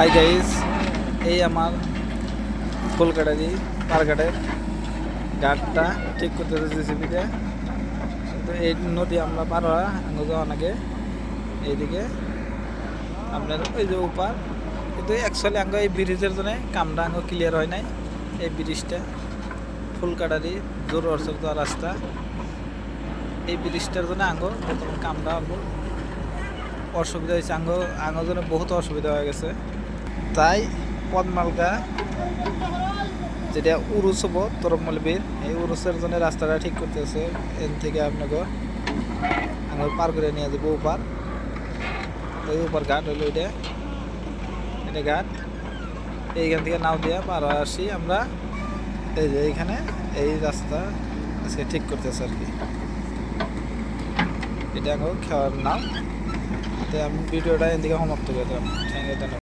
Hi guys এই আমার কলকাতারি পারঘাটের ঘাটটা ঠিক করতে জেসিপিতে কিন্তু এই নদী আমরা পার হওয়া আঙ্গ যাওয়া নাকি এইদিকে আপনার ওই যে উপার কিন্তু অ্যাকচুয়ালি আঙ্গ এই ব্রিজের জন্য কামটা আঙ্গ ক্লিয়ার হয় নাই। এই ব্রিজটা ফুলকাটারি জোর অর্চক দেওয়া রাস্তা। এই ব্রিজটার জন্য আঙ্গ বর্তমান কামটা আঙ্গ অসুবিধা হয়েছে। আঙ্গ আঙ্গর জন্য বহুত অসুবিধা হয়ে গেছে। তাই পদ্মালগা, যেটা উরুস হব তরফমলবীর এই উরুসের জন্য রাস্তাটা ঠিক করতেছে। এন থেকে আপনাকে আঙ্গ পার করে নিয়ে যাব উপার। ওই উপর ঘাট হইল এটা। এটা ঘাট। এইখান থেকে নাও দিয়া পার আসি আমরা। এই যে এইখানে এই রাস্তা আজকে ঠিক করতেছে আর কি। এটা আঙ্গ খাওয়ার নাম। তো আমি ভিডিওটা এদিকে সমাপ্ত করে দিলাম। Thank you